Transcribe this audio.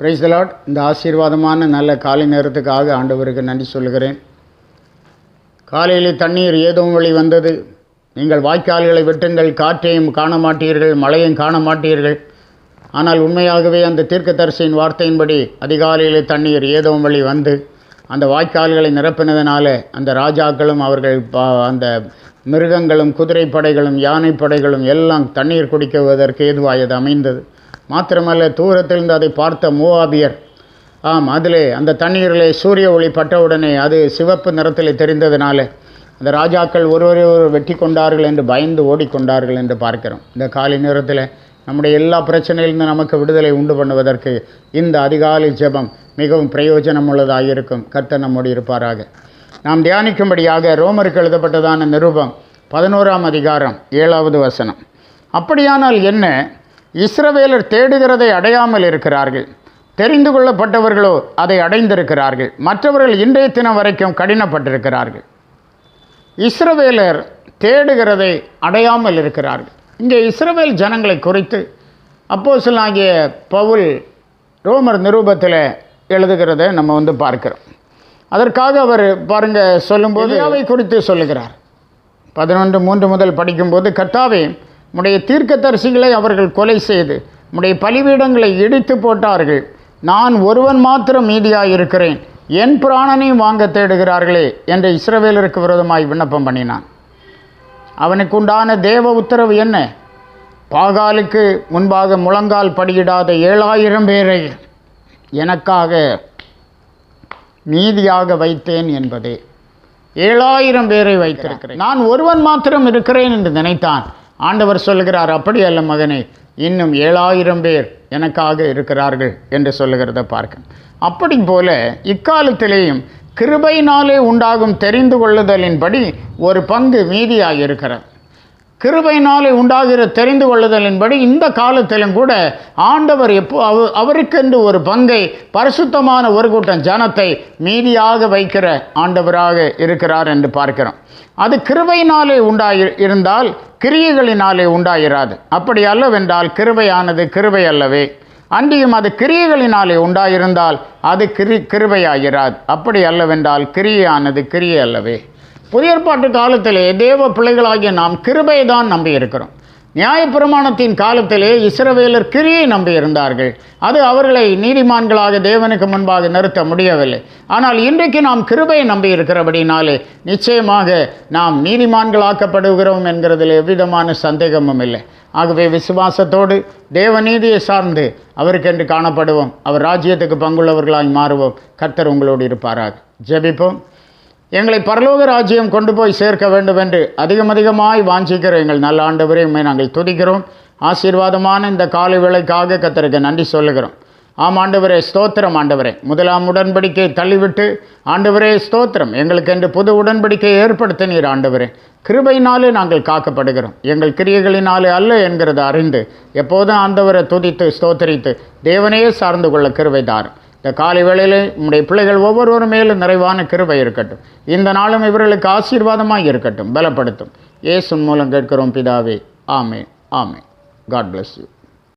Price lot இந்த ஆசீர்வாதமான நல்ல காலை நேரத்துக்காக ஆண்டவருக்கு நன்றி சொல்கிறேன் காலையில் தண்ணீர் ஏதோ வழி வந்தது. நீங்கள் வாய்க்கால்களை வெட்டுங்கள் காற்றையும் காண மாட்டீர்கள் மழையும் காண மாட்டீர்கள். ஆனால் உண்மையாகவே அந்த தீர்க்கதரிசியின் வார்த்தையின்படி அதிகாலையில் தண்ணீர் ஏதோ வழி வந்து அந்த வாய்க்கால்களை நிரப்பினதுனால அந்த ராஜாக்களும் அவர்கள் அந்த மிருகங்களும் குதிரைப்படைகளும் யானைப்படைகளும் எல்லாம் தண்ணீர் குடிக்குவதற்கு ஏதுவாயது அமைந்தது. மாத்திரமல்ல தூரத்திலிருந்து அதை பார்த்த மூவாபியர். ஆம் அதிலே அந்த தண்ணீரிலே சூரிய ஒளி பட்டவுடனே அது சிவப்பு நிறத்தில் தெரிந்ததினால அந்த ராஜாக்கள் ஒருவரை ஒருவர் வெட்டி கொண்டார்கள் என்று பயந்து ஓடிக்கொண்டார்கள் என்று பார்க்கிறோம். இந்த காலை நேரத்தில் நம்முடைய எல்லா பிரச்சனையிலிருந்து நமக்கு விடுதலை உண்டு பண்ணுவதற்கு இந்த அதிகாலை ஜெபம் மிகவும் பிரயோஜனம் உள்ளதாக இருக்கும் கர்த்தர் நம்மோடு இருப்பாராக. நாம் தியானிக்கும்படியாக ரோமருக்கு எழுதப்பட்டதான நிருபம் பதினோராம் அதிகாரம் ஏழாவது வசனம். அப்படியானால் என்ன? இஸ்ரவேலர் தேடுகிறதை அடையாமல் இருக்கிறார்கள். தெரிந்து கொள்ளப்பட்டவர்களோ அதை அடைந்திருக்கிறார்கள். மற்றவர்கள் இன்றைய தினம் வரைக்கும் கடினப்பட்டிருக்கிறார்கள். இஸ்ரவேலர் தேடுகிறதை அடையாமல் இருக்கிறார்கள். இங்கே இஸ்ரவேல் ஜனங்களை குறித்து அப்போஸ்தலனாகிய பவுல் ரோமர் நிரூபத்தில் எழுதுகிறதை நம்ம வந்து பார்க்கிறோம். அதற்காக அவர் பாருங்க சொல்லும்போது அவை குறித்து சொல்லுகிறார். பதினொன்று மூன்று முதல் படிக்கும்போது கர்த்தாவே உடைய தீர்க்கதரிசிகளை அவர்கள் கொலை செய்து உடைய பலிபீடங்களை இடித்து போட்டார்கள். நான் ஒருவன் மாத்திரம் மீதியாயிருக்கிறேன் என் பிராணனையும் வாங்க தேடுகிறார்களே என்று இஸ்ரவேலருக்கு விரோதமாய் விண்ணப்பம் பண்ணினான். அவனுக்கு உண்டான தேவ உத்தரவு என்ன? பாகாலுக்கு முன்பாக முழங்கால் படியிடாத ஏழாயிரம் பேரை எனக்காக மீதியாக வைத்தேன் என்பதே. ஏழாயிரம் பேரை வைத்திருக்கிறேன். நான் ஒருவன் மாத்திரம் இருக்கிறேன் என்று நினைத்தான். ஆண்டவர் சொல்லுகிறார் அப்படி அல்ல மகனே இன்னும் ஏழாயிரம் பேர் எனக்காக இருக்கிறார்கள் என்று சொல்லுகிறத பார்க்க. அப்படி போல இக்காலத்திலேயும் கிருபையினாலே உண்டாகும் தெரிந்து கொள்ளுதலின்படி ஒரு பங்கு மீதியாக இருக்கிறது கிருபையினாலே உண்டாகிற தெரிந்து கொள்ளுதலின்படி இந்த காலத்திலும் கூட ஆண்டவர் எப்போ அவ அவருக்கென்று ஒரு பங்கை பரிசுத்தமான ஒரு கூட்டம் ஜனத்தை மீதியாக வைக்கிற ஆண்டவராக இருக்கிறார் என்று பார்க்கிறோம். அது கிருபையினாலே உண்டாகி இருந்தால் கிரியைகளினாலே உண்டாயிராது. அப்படி அல்லவென்றால் கிருபையானது கிருபை அல்லவே. அன்றியும் அது கிரியைகளினாலே உண்டாயிருந்தால் அது கிரி கிருபையாகிறாது அப்படி அல்லவென்றால் கிரியையானது கிரியை அல்லவே. புதிய ஏற்பாட்டு காலத்திலே தேவ பிள்ளைகளாகிய நாம் கிருபையை தான் நம்பியிருக்கிறோம். நியாயப்பிரமாணத்தின் காலத்திலே இஸ்ரவேலர் கிரியை நம்பி இருந்தார்கள் அது அவர்களை நீதிமான்களாக தேவனுக்கு முன்பாக நிறுத்த முடியவில்லை. ஆனால் இன்றைக்கு நாம் கிருபையை நம்பி இருக்கிறபடினாலே நிச்சயமாக நாம் நீதிமான்களாக்கப்படுகிறோம் என்கிறதில் எவ்விதமான சந்தேகமும் இல்லை. ஆகவே விசுவாசத்தோடு தேவநீதியை சார்ந்து அவருக்கென்று காணப்படுவோம். அவர் ராஜ்யத்துக்கு பங்குள்ளவர்களாய் மாறுவோம். கர்த்தர் உங்களோடு இருப்பாராக. ஜெபிப்போம். எங்களை பரலோக ராஜ்யம் கொண்டு போய் சேர்க்க வேண்டும் என்று அதிகம் அதிகமாய் வாஞ்சிக்கிற எங்கள் நல்ல ஆண்டவரே உண்மை நாங்கள் துதிக்கிறோம். ஆசீர்வாதமான இந்த காலை வேளைக்காக கத்தருக்கு நன்றி சொல்லுகிறோம். ஆம் ஆண்டவரே ஸ்தோத்திரம் ஆண்டவரே. முதலாம் உடன்படிக்கை தள்ளிவிட்டு ஆண்டவரே ஸ்தோத்திரம். எங்களுக்கு என்று புது உடன்படிக்கை ஏற்படுத்தினீர் ஆண்டவரே. கிருபையினாலே நாங்கள் காக்கப்படுகிறோம். எங்கள் கிரியைகளினாலே அல்ல என்கிறத அறிந்து எப்போதும் ஆண்டவரை துதித்து ஸ்தோத்தரித்து தேவனையே சார்ந்து கொள்ள கிருபை தாரும். இந்த காலை வேளையில் உம்முடைய பிள்ளைகள் ஒவ்வொருவரும் மேலும் நிறைவான கிருபை இருக்கட்டும். இந்த நாளும் இவர்களுக்கு ஆசீர்வாதமாக இருக்கட்டும். பலப்படுத்தும். ஏசுன் மூலம் கேட்கிறோம் பிதாவே. ஆமே ஆமே காட் பிளஸ் யூ